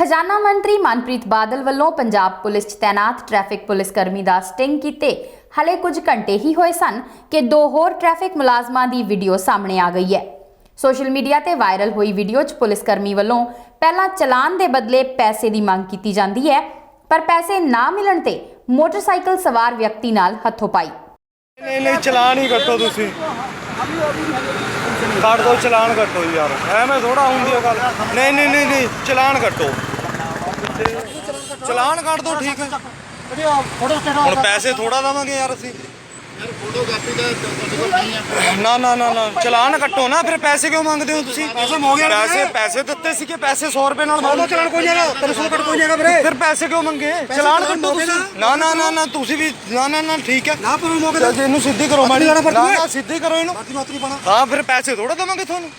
ਖਜ਼ਾਨਾ ਮੰਤਰੀ ਮਨਪ੍ਰੀਤ ਬਾਦਲ ਵੱਲੋਂ ਪੰਜਾਬ ਪੁਲਿਸ 'ਚ ਤੈਨਾਤ ਟ੍ਰੈਫਿਕ ਪੁਲਿਸ ਕਰਮੀ ਦਾ ਸਟਿੰਗ ਕੀਤੇ। ਹਲੇ ਕੁਝ ਘੰਟੇ ਹੀ ਹੋਏ ਸਨ ਕਿ ਦੋ ਹੋਰ ਟ੍ਰੈਫਿਕ ਮੁਲਾਜ਼ਮਾਂ ਦੀ ਵੀਡੀਓ ਸਾਹਮਣੇ ਆ ਗਈ ਹੈ। ਸੋਸ਼ਲ ਮੀਡੀਆ ਤੇ ਵਾਇਰਲ ਹੋਈ ਵੀਡੀਓ 'ਚ ਪੁਲਿਸ ਕਰਮੀ ਵੱਲੋਂ ਪਹਿਲਾਂ ਚਲਾਨ ਦੇ ਬਦਲੇ ਪੈਸੇ ਦੀ ਮੰਗ ਕੀਤੀ ਜਾਂਦੀ ਹੈ, ਪਰ ਪੈਸੇ ਨਾ ਮਿਲਣ ਤੇ ਮੋਟਰਸਾਈਕਲ ਸਵਾਰ ਵਿਅਕਤੀ ਨਾਲ ਹੱਥੋਂ ਪਾਈ। ਨਹੀਂ ਨਹੀਂ, ਚਲਾਨ ਹੀ ਕੱਟੋ ਤੁਸੀਂ। ਕੱਟ ਦੋ ਚਲਾਨ ਕੱਟੋ ਯਾਰ। ਐਵੇਂ ਥੋੜਾ ਹੁੰਦੀ ਉਹ ਗੱਲ। ਨਹੀਂ ਨਹੀਂ ਨਹੀਂ, ਚਲਾਨ ਕੱਟੋ। ਚਲਾਨ ਕੱਟ ਦੋ ਠੀਕ ਹੈ। ਹੁਣ ਪੈਸੇ ਥੋੜਾ ਦੇਵਾਂਗੇ ਯਾਰ ਅਸੀਂ। ਨਾ ਨਾ ਨਾ ਨਾ ਚਲਾਨ ਕੱਟੋ ਨਾ ਫਿਰ ਪੈਸੇ ਕਿਉਂ ਮੰਗਦੇ ਹੋ ਤੁਸੀਂ ਪੈਸੇ ਮੰਗੇ ਪੈਸੇ ਪੈਸੇ ਦਿੱਤੇ ਸੀਗੇ ਪੈਸੇ 100 ਰੁਪਏ ਨਾਲ ਮੰਗੋ ਚਲਾਨ ਕੋਈ ਹੈਗਾ 300 ਕੱਟ ਕੋਈ ਹੈਗਾ ਵੀਰੇ ਫਿਰ ਪੈਸੇ ਕਿਉਂ ਮੰਗੇ ਚਲਾਨ ਕੱਟੋ ਤੁਸੀਂ ਨਾ ਨਾ ਨਾ ਨਾ ਤੁਸੀਂ ਵੀ ਨਾ ਨਾ ਨਾ ਠੀਕ ਹੈ ਨਾ ਪਰ ਮੋਗੇ ਤੇ ਇਹਨੂੰ ਸਿੱਧੀ ਕਰੋ ਮਾੜੀ ਨਾ ਨਾ ਸਿੱਧੀ ਕਰੋ ਇਹਨੂੰ ਹਾਂ ਫਿਰ ਪੈਸੇ ਥੋੜਾ ਦੇਵਾਂਗੇ ਤੁਹਾਨੂੰ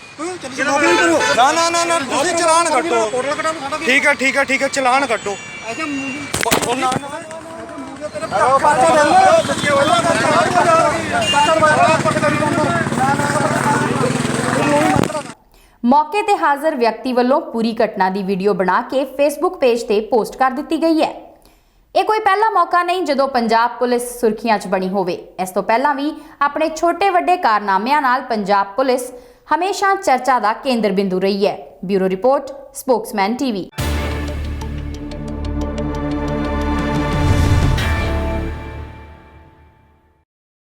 ਨਾ ਨਾ ਨਾ ਨਾ ਤੁਸੀਂ ਚਲਾਨ ਕੱਟੋ ਠੀਕ ਹੈ ਠੀਕ ਹੈ ਠੀਕ ਹੈ ਚਲਾਨ ਕੱਟੋ ਉਹ ਨਾ ਨਾ ਮੌਕੇ ਤੇ ਹਾਜ਼ਰ ਵਿਅਕਤੀ ਵੱਲੋਂ ਪੂਰੀ ਘਟਨਾ ਦੀ ਵੀਡੀਓ ਬਣਾ ਕੇ ਫੇਸਬੁੱਕ ਪੇਜ ਤੇ ਪੋਸਟ ਕਰ ਦਿੱਤੀ ਗਈ ਹੈ। ਇਹ ਕੋਈ ਪਹਿਲਾ ਮੌਕਾ ਨਹੀਂ ਜਦੋਂ ਪੰਜਾਬ ਪੁਲਿਸ ਸੁਰਖੀਆਂ 'ਚ ਬਣੀ ਹੋਵੇ। ਇਸ ਤੋਂ ਪਹਿਲਾਂ ਵੀ ਆਪਣੇ ਛੋਟੇ ਵੱਡੇ ਕਾਰਨਾਮਿਆਂ ਨਾਲ ਪੰਜਾਬ ਪੁਲਿਸ ਹਮੇਸ਼ਾ ਚਰਚਾ ਦਾ ਕੇਂਦਰ ਬਿੰਦੂ ਰਹੀ ਹੈ। Bureau report, Spokesman TV.